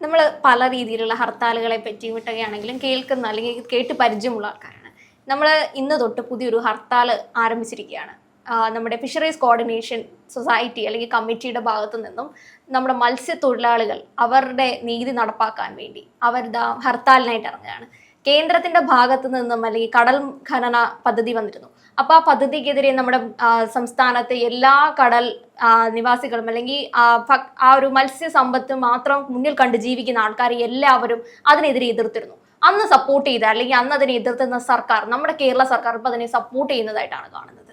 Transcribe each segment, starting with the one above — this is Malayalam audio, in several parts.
നമ്മൾ പല രീതിയിലുള്ള ഹർത്താലുകളെ പറ്റി വിട്ടുകയാണെങ്കിലും കേൾക്കുന്ന അല്ലെങ്കിൽ കേട്ട് പരിചയമുള്ള ആൾക്കാരാണ്. നമ്മൾ ഇന്ന് തൊട്ട് പുതിയൊരു ഹർത്താൽ ആരംഭിച്ചിരിക്കുകയാണ്. നമ്മുടെ ഫിഷറീസ് കോർഡിനേഷൻ സൊസൈറ്റി അല്ലെങ്കിൽ കമ്മിറ്റിയുടെ ഭാഗത്തു നിന്നും നമ്മുടെ മത്സ്യത്തൊഴിലാളികൾ അവരുടെ നീതി നടപ്പാക്കാൻ വേണ്ടി അവർ ഹർത്താലിനായിട്ട് ഇറങ്ങുകയാണ്. കേന്ദ്രത്തിന്റെ ഭാഗത്ത് നിന്നും അല്ലെങ്കിൽ കടൽ ഖനന പദ്ധതി വന്നിരുന്നു. അപ്പൊ ആ പദ്ധതിക്കെതിരെ നമ്മുടെ സംസ്ഥാനത്തെ എല്ലാ കടൽ നിവാസികളും അല്ലെങ്കിൽ ആ, ഒരു മത്സ്യ മത്സ്യസമ്പത്ത് മാത്രം മുന്നിൽ കണ്ട് ജീവിക്കുന്ന ആൾക്കാർ എല്ലാവരും അതിനെതിരെ എതിർത്തിരുന്നു. അന്ന് സപ്പോർട്ട് ചെയ്ത അല്ലെങ്കിൽ അന്ന് അതിനെ എതിർത്തുന്ന സർക്കാർ നമ്മുടെ കേരള സർക്കാർ ഇപ്പൊ അതിനെ സപ്പോർട്ട് ചെയ്യുന്നതായിട്ടാണ് കാണുന്നത്.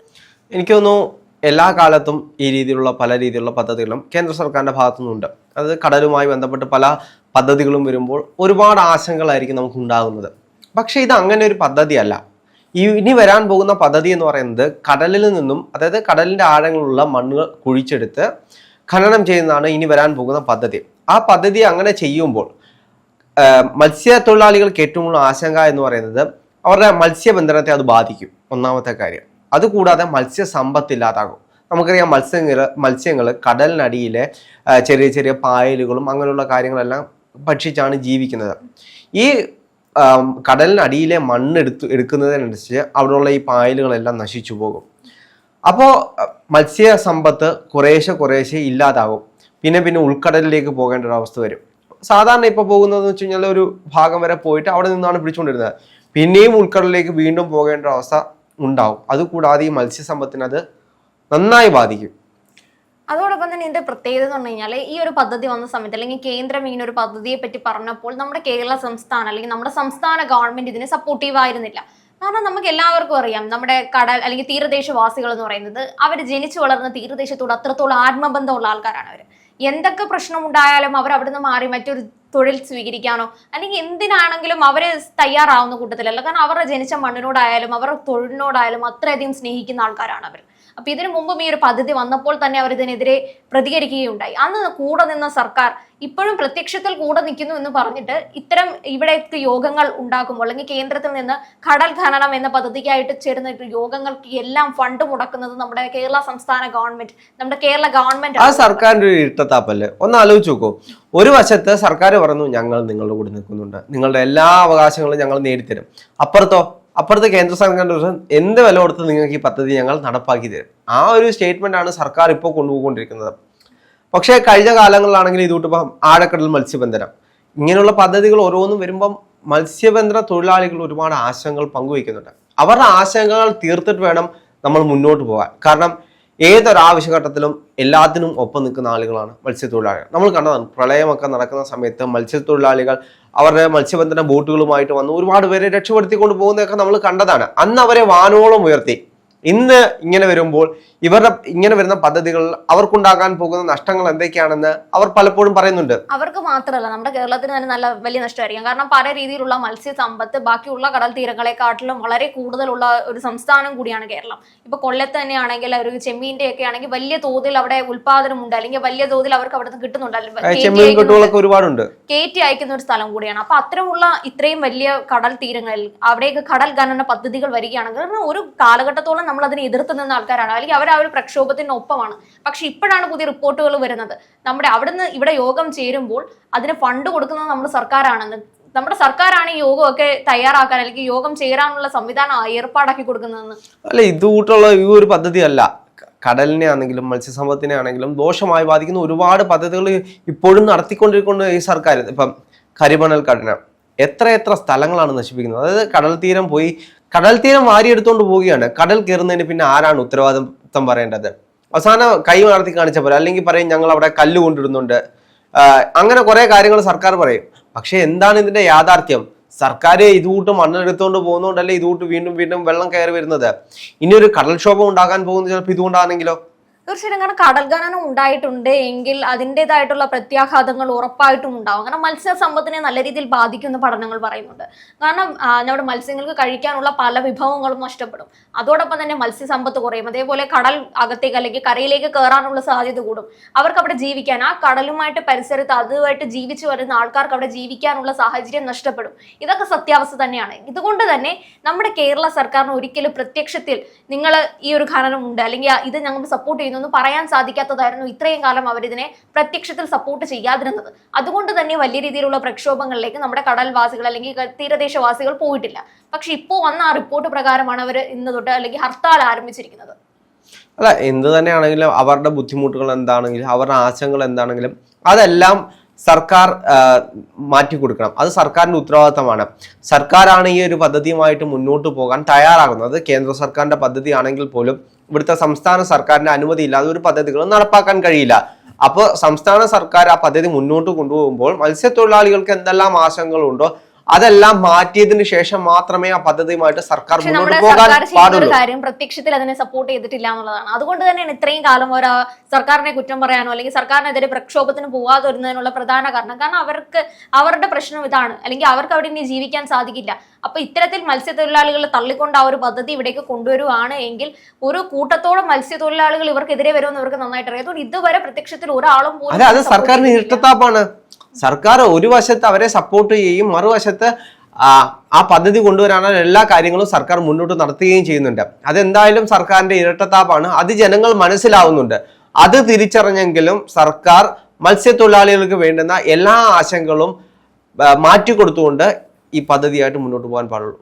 എനിക്ക് തോന്നുന്നു എല്ലാ കാലത്തും ഈ രീതിയിലുള്ള പല രീതിയിലുള്ള പദ്ധതികളും കേന്ദ്ര സർക്കാരിന്റെ ഭാഗത്തുനിന്നുണ്ട്. അത് കടലുമായി ബന്ധപ്പെട്ട് പല പദ്ധതികളും വരുമ്പോൾ ഒരുപാട് ആശങ്കകളായിരിക്കും നമുക്ക് ഉണ്ടാകുന്നത്. പക്ഷേ ഇത് അങ്ങനെ ഒരു പദ്ധതിയല്ല. ഇനി വരാൻ പോകുന്ന പദ്ധതി എന്ന് പറയുന്നത് കടലിൽ നിന്നും അതായത് കടലിന്റെ ആഴങ്ങളിലുള്ള മണ്ണുകൾ കുഴിച്ചെടുത്ത് ഖനനം ചെയ്യുന്നതാണ് ഇനി വരാൻ പോകുന്ന പദ്ധതി. ആ പദ്ധതി അങ്ങനെ ചെയ്യുമ്പോൾ മത്സ്യത്തൊഴിലാളികൾക്ക് ഏറ്റവും കൂടുതൽ ആശങ്ക എന്ന് പറയുന്നത് അവരുടെ മത്സ്യബന്ധനത്തെ അത് ബാധിക്കും. ഒന്നാമത്തെ കാര്യം. അതുകൂടാതെ മത്സ്യസമ്പത്ത് ഇല്ലാതാകും നമുക്കറിയാം മത്സ്യങ്ങൾ മത്സ്യങ്ങൾ കടലിനടിയിലെ ചെറിയ ചെറിയ പായലുകളും അങ്ങനെയുള്ള കാര്യങ്ങളെല്ലാം ഭക്ഷിച്ചാണ് ജീവിക്കുന്നത്. ഈ കടലിനടിയിലെ മണ്ണ് എടുത്ത് എടുക്കുന്നതിനനുസരിച്ച് അവിടെയുള്ള ഈ പായലുകളെല്ലാം നശിച്ചു പോകും. അപ്പോൾ മത്സ്യ സമ്പത്ത് കുറേശ്ശെ കുറേശ്ശെ ഇല്ലാതാകും പിന്നെ പിന്നെ ഉൾക്കടലിലേക്ക് പോകേണ്ട ഒരു അവസ്ഥ വരും. സാധാരണ ഇപ്പോൾ പോകുന്നതെന്ന് വെച്ച് കഴിഞ്ഞാൽ ഒരു ഭാഗം വരെ പോയിട്ട് അവിടെ നിന്നാണ് പിടിച്ചുകൊണ്ടിരുന്നത്. പിന്നെയും ഉൾക്കടലിലേക്ക് വീണ്ടും പോകേണ്ട അവസ്ഥ ഉണ്ടാവും. അതുകൂടാതെ ഈ മത്സ്യസമ്പത്തിനത് നന്നായി ബാധിക്കും. അതോടൊപ്പം തന്നെ ഇതിന്റെ പ്രത്യേകത എന്ന് പറഞ്ഞു കഴിഞ്ഞാൽ ഈ ഒരു പദ്ധതി വന്ന സമയത്ത് അല്ലെങ്കിൽ കേന്ദ്രം ഇങ്ങനെ ഒരു പദ്ധതിയെ പറ്റി പറഞ്ഞപ്പോൾ നമ്മുടെ കേരള സംസ്ഥാനം അല്ലെങ്കിൽ നമ്മുടെ സംസ്ഥാന ഗവൺമെന്റ് ഇതിനെ സപ്പോർട്ടീവ് ആയിരുന്നില്ല. കാരണം നമുക്ക് എല്ലാവർക്കും അറിയാം നമ്മുടെ കടൽ അല്ലെങ്കിൽ തീരദേശവാസികൾ എന്ന് പറയുന്നത് അവർ ജനിച്ചു വളർന്ന തീരദേശത്തോട് അത്രത്തോളം ആത്മബന്ധമുള്ള ആൾക്കാരാണ് അവർ എന്തൊക്കെ പ്രശ്നം ഉണ്ടായാലും അവർ നിന്ന് മാറി മറ്റൊരു തൊഴിൽ സ്വീകരിക്കാനോ അല്ലെങ്കിൽ എന്തിനാണെങ്കിലും അവർ തയ്യാറാവുന്ന കൂട്ടത്തിലല്ല. കാരണം അവരുടെ ജനിച്ച മണ്ണിനോടായാലും അവരുടെ തൊഴിലിനോടായാലും അത്രയധികം സ്നേഹിക്കുന്ന ആൾക്കാരാണ് അവർ അപ്പൊ ഇതിനു മുമ്പും ഈ ഒരു പദ്ധതി വന്നപ്പോൾ തന്നെ അവർ ഇതിനെതിരെ പ്രതികരിക്കുകയുണ്ടായി. അന്ന് കൂടെ നിന്ന സർക്കാർ ഇപ്പോഴും പ്രത്യക്ഷത്തിൽ കൂടെ നിൽക്കുന്നു എന്ന് പറഞ്ഞിട്ട് ഇത്തരം ഇവിടേക്ക് യോഗങ്ങൾ ഉണ്ടാക്കുമ്പോൾ അല്ലെങ്കിൽ കേന്ദ്രത്തിൽ നിന്ന് കടൽ ഖനനം എന്ന പദ്ധതിക്കായിട്ട് ചേരുന്ന യോഗങ്ങൾക്ക് എല്ലാം ഫണ്ട് മുടക്കുന്നത് നമ്മുടെ കേരള സംസ്ഥാന ഗവൺമെന്റ് നമ്മുടെ കേരള ഗവൺമെന്റ് ആ സർക്കാരിന്റെ ഒരു ഇട്ടത്താപ്പല്ലേ ഒന്ന് ആലോചിച്ച് നോക്കൂ. ഒരു വശത്ത് സർക്കാർ പറഞ്ഞു ഞങ്ങൾ നിങ്ങളുടെ കൂടെ നിൽക്കുന്നുണ്ട്. നിങ്ങളുടെ എല്ലാ അവകാശങ്ങളും ഞങ്ങൾ നേടിത്തരും. അപ്പുറത്തോ? അപ്പുറത്ത് കേന്ദ്ര സർക്കാരിന്റെ എന്ത് വില കൊടുത്ത് നിങ്ങൾക്ക് ഈ പദ്ധതി ഞങ്ങൾ നടപ്പാക്കി തരും? ആ ഒരു സ്റ്റേറ്റ്മെന്റ് ആണ് സർക്കാർ ഇപ്പോൾ കൊണ്ടുപോയിക്കൊണ്ടിരിക്കുന്നത്. പക്ഷേ കഴിഞ്ഞ കാലങ്ങളിലാണെങ്കിൽ ഇതുകൊണ്ട് ഇപ്പം ആഴക്കടൽ മത്സ്യബന്ധനം. ഇങ്ങനെയുള്ള പദ്ധതികൾ ഓരോന്നും വരുമ്പം മത്സ്യബന്ധന തൊഴിലാളികൾ ഒരുപാട് ആശങ്കകൾ പങ്കുവയ്ക്കുന്നുണ്ട്. അവരുടെ ആശങ്കകൾ തീർത്തിട്ട് വേണം നമ്മൾ മുന്നോട്ട് പോകാൻ. കാരണം ഏതൊരു ആവശ്യഘട്ടത്തിലും എല്ലാത്തിനും ഒപ്പം നിൽക്കുന്ന ആളുകളാണ് മത്സ്യത്തൊഴിലാളികൾ. നമ്മൾ കണ്ടതാണ് പ്രളയമൊക്കെ നടക്കുന്ന സമയത്ത് മത്സ്യത്തൊഴിലാളികൾ അവരുടെ മത്സ്യബന്ധന ബോട്ടുകളുമായിട്ട് വന്ന് ഒരുപാട് പേരെ രക്ഷപ്പെടുത്തിക്കൊണ്ട് പോകുന്നതൊക്കെ നമ്മൾ കണ്ടതാണ്. അന്ന് അവരെ വാനോളം ഉയർത്തി. ഇന്ന് ഇങ്ങനെ വരുമ്പോൾ ഇവരുടെ ഇങ്ങനെ വരുന്ന പദ്ധതികൾ അവർക്കുണ്ടാകാൻ പോകുന്ന നഷ്ടങ്ങൾ എന്തൊക്കെയാണെന്ന് അവർ പലപ്പോഴും പറയുന്നുണ്ട്. അവർക്ക് മാത്രമല്ല നമ്മുടെ കേരളത്തിന് തന്നെ നല്ല വലിയ നഷ്ടമായിരിക്കും. കാരണം പല രീതിയിലുള്ള മത്സ്യ സമ്പത്ത് ബാക്കിയുള്ള കടൽ തീരങ്ങളെക്കാട്ടിലും വളരെ കൂടുതലുള്ള ഒരു സംസ്ഥാനം കൂടിയാണ് കേരളം. ഇപ്പൊ കൊല്ലത്ത് തന്നെയാണെങ്കിൽ ഒരു ചെമ്മീന്റെ ഒക്കെ ആണെങ്കിൽ വലിയ തോതിൽ അവിടെ ഉൽപാദനമുണ്ട് അല്ലെങ്കിൽ വലിയ തോതിൽ അവർക്ക് അവിടെ നിന്ന് കിട്ടുന്നുണ്ട് ഒരുപാടുണ്ട്. കയറ്റി അയക്കുന്ന ഒരു സ്ഥലം കൂടിയാണ്. അപ്പൊ അത്തരമുള്ള ഇത്രയും വലിയ കടൽ തീരങ്ങളിൽ അവിടേക്ക് കടൽ ഖനന പദ്ധതികൾ വരികയാണെങ്കിൽ കാരണം ഒരു കാലഘട്ടത്തോളം നമ്മൾ അതിനെ എതിർത്ത് നിന്ന ആൾക്കാരാണ്. അല്ലെങ്കിൽ അവർ ആ ഒരു പ്രക്ഷോഭത്തിനൊപ്പമാണ്. പക്ഷെ ഇപ്പോഴാണ് പുതിയ റിപ്പോർട്ടുകൾ വരുന്നത്. നമ്മുടെ അവിടുന്ന് ഇവിടെ യോഗം ചേരുമ്പോൾ അതിന് ഫണ്ട് കൊടുക്കുന്നത് നമ്മുടെ സർക്കാരാണെന്ന് നമ്മുടെ സർക്കാരാണ് ഈ യോഗമൊക്കെ തയ്യാറാക്കാൻ അല്ലെങ്കിൽ യോഗം ചേരാനുള്ള സംവിധാനം ഏർപ്പാടാക്കി കൊടുക്കുന്നതെന്ന്. അല്ല ഇതുകൂട്ടുള്ള ഈ ഒരു പദ്ധതി അല്ല കടലിനെ ആണെങ്കിലും മത്സ്യസമ്പത്തിനെ ആണെങ്കിലും ദോഷമായി ബാധിക്കുന്ന ഒരുപാട് പദ്ധതികൾ ഇപ്പോഴും നടത്തിക്കൊണ്ടിരിക്കുന്ന ഈ സർക്കാർ ഇപ്പം കരിമണൽ കടനം എത്ര എത്ര സ്ഥലങ്ങളാണ് നശിപ്പിക്കുന്നത്? അതായത് കടൽ തീരം പോയി കടൽ തീരം വാരിയെടുത്തുകൊണ്ട് പോവുകയാണ്. കടൽ കയറുന്നതിന് പിന്നെ ആരാണ് ഉത്തരവാദിത്വം പറയേണ്ടത്? അവസാനം കൈ വളർത്തി കാണിച്ച പോലെ അല്ലെങ്കിൽ പറയും ഞങ്ങൾ അവിടെ കല്ല് കൊണ്ടിടുന്നുണ്ട്. അങ്ങനെ കുറെ കാര്യങ്ങൾ സർക്കാർ പറയും. പക്ഷെ എന്താണ് ഇതിന്റെ യാഥാർത്ഥ്യം? സർക്കാർ ഇതുകൂട്ട് മണ്ണെടുത്തുകൊണ്ട് പോകുന്നതുകൊണ്ടല്ലേ ഇതുകൂട്ട് വീണ്ടും വീണ്ടും വെള്ളം കയറി വരുന്നത്. ഇനി ഒരു കടൽക്ഷോഭം ഉണ്ടാകാൻ പോകുന്നത് ചിലപ്പോൾ ഇതുകൊണ്ടാണെങ്കിലോ? തീർച്ചയായിട്ടും കാരണം കടൽ ഖനനം ഉണ്ടായിട്ടുണ്ട് എങ്കിൽ അതിന്റെതായിട്ടുള്ള പ്രത്യാഘാതങ്ങൾ ഉറപ്പായിട്ടും ഉണ്ടാവും. കാരണം മത്സ്യസമ്പത്തിനെ നല്ല രീതിയിൽ ബാധിക്കുന്ന പഠനങ്ങൾ പറയുന്നുണ്ട്. കാരണം നമ്മുടെ മത്സ്യങ്ങൾക്ക് കഴിക്കാനുള്ള പല വിഭവങ്ങളും നഷ്ടപ്പെടും. അതോടൊപ്പം തന്നെ മത്സ്യസമ്പത്ത് കുറയും. അതേപോലെ കടൽ അകത്തേക്ക് അല്ലെങ്കിൽ കരയിലേക്ക് കയറാനുള്ള സാധ്യത കൂടും. അവർക്ക് അവിടെ ജീവിക്കാൻ ആ കടലുമായിട്ട് പരിസരത്ത് അതുമായിട്ട് ജീവിച്ചു വരുന്ന ആൾക്കാർക്ക് അവിടെ ജീവിക്കാനുള്ള സാഹചര്യം നഷ്ടപ്പെടും. ഇതൊക്കെ സത്യാവസ്ഥ തന്നെയാണ്. ഇതുകൊണ്ട് തന്നെ നമ്മുടെ കേരള സർക്കാരിന് ഒരിക്കലും പ്രത്യക്ഷത്തിൽ നിങ്ങൾ ഈ ഒരു ഖനനം ഉണ്ട്. അല്ലെങ്കിൽ ഇത് ഞങ്ങൾ സപ്പോർട്ട് ചെയ്യുന്നുണ്ട് എന്നൊന്നും പറയാൻ സാധിക്കാത്തതായിരുന്നു ഇത്രയും കാലം അവരിതിനെ പ്രത്യക്ഷത്തിൽ സപ്പോർട്ട് ചെയ്യാതിരുന്നത്. അതുകൊണ്ട് തന്നെ വലിയ രീതിയിലുള്ള പ്രക്ഷോഭങ്ങളിലേക്ക് നമ്മുടെ കടൽവാസികൾ അല്ലെങ്കിൽ തീരദേശവാസികൾ പോയിട്ടില്ല. പക്ഷെ ഇപ്പോൾ വന്ന ആ റിപ്പോർട്ട് പ്രകാരമാണ് അവർ ഇന്ന് തൊട്ട് അല്ലെങ്കിൽ ഹർത്താൽ ആരംഭിച്ചിരിക്കുന്നത്. അല്ല എന്ത് തന്നെയാണെങ്കിലും അവരുടെ ബുദ്ധിമുട്ടുകൾ എന്താണെങ്കിലും അവരുടെ ആശങ്കകൾ എന്താണെങ്കിലും അതെല്ലാം സർക്കാർ മാറ്റി കൊടുക്കണം. അത് സർക്കാരിന്റെ ഉത്തരവാദിത്തമാണ്. സർക്കാരാണ് ഈ ഒരു പദ്ധതിയുമായിട്ട് മുന്നോട്ട് പോകാൻ തയ്യാറാകുന്നത്. കേന്ദ്ര സർക്കാരിന്റെ പദ്ധതി ആണെങ്കിൽ പോലും ഇവിടുത്തെ സംസ്ഥാന സർക്കാരിന്റെ അനുമതി ഇല്ലാതെ ഒരു പദ്ധതികളും നടപ്പാക്കാൻ കഴിയില്ല. അപ്പോൾ സംസ്ഥാന സർക്കാർ ആ പദ്ധതി മുന്നോട്ട് കൊണ്ടുപോകുമ്പോൾ മത്സ്യത്തൊഴിലാളികൾക്ക് എന്തെല്ലാം ആശങ്കകളുണ്ടോ അതെല്ലാം മാറ്റിയതിനു ശേഷം മാത്രമേ ആ പദ്ധതിയുമായിട്ട് സർക്കാർ മുന്നോട്ട് പോകാൻ പാടുള്ളൂ. കാര്യം പ്രത്യക്ഷത്തിൽ അതിനെ സപ്പോർട്ട് ചെയ്തിട്ടില്ല എന്നുള്ളതാണ്. അതുകൊണ്ട് തന്നെയാണ് ഇത്രയും കാലം ഒരു സർക്കാരിനെ കുറ്റം പറയാനോ അല്ലെങ്കിൽ സർക്കാരിനെതിരെ പ്രക്ഷോഭത്തിന് പോവാതെ വരുന്നതിനുള്ള പ്രധാന കാരണം. കാരണം അവർക്ക് അവരുടെ പ്രശ്നം ഇതാണ്. അല്ലെങ്കിൽ അവർക്ക് അവിടെ ഇനി ജീവിക്കാൻ സാധിക്കില്ല. അപ്പൊ ഇത്തരത്തിൽ മത്സ്യത്തൊഴിലാളികളെ തള്ളിക്കൊണ്ട് ആ ഒരു പദ്ധതി ഇവിടേക്ക് കൊണ്ടുവരുവാണ് എങ്കിൽ ഒരു കൂട്ടത്തോളം മത്സ്യത്തൊഴിലാളികൾ ഇവർക്കെതിരെ വരുമെന്ന് ഇവർക്ക് നന്നായിട്ട് അറിയാം. അതുകൊണ്ട് ഇതുവരെ പ്രത്യക്ഷത്തിൽ ഒരാളും പോലും അതെ സർക്കാരിന് ഇഷ്ടത്താപ്പാണ് ഇരട്ടത്താപ്പാണ്. സർക്കാർ ഒരു വശത്ത് അവരെ സപ്പോർട്ട് ചെയ്യും മറുവശത്ത് ആ ആ പദ്ധതി കൊണ്ടുവരാനുള്ള എല്ലാ കാര്യങ്ങളും സർക്കാർ മുന്നോട്ട് നടത്തുകയും ചെയ്യുന്നുണ്ട്. അതെന്തായാലും സർക്കാരിന്റെ ഇരട്ടത്താപ്പാണ്. അത് ജനങ്ങൾ മനസ്സിലാവുന്നുണ്ട്. അത് തിരിച്ചറിഞ്ഞെങ്കിലും സർക്കാർ മത്സ്യത്തൊഴിലാളികൾക്ക് വേണ്ടുന്ന എല്ലാ ആശങ്കകളും മാറ്റി മാറ്റിക്കൊടുത്തുകൊണ്ട് ഈ പദ്ധതിയായിട്ട് മുന്നോട്ട് പോകാൻ പാടുള്ളൂ.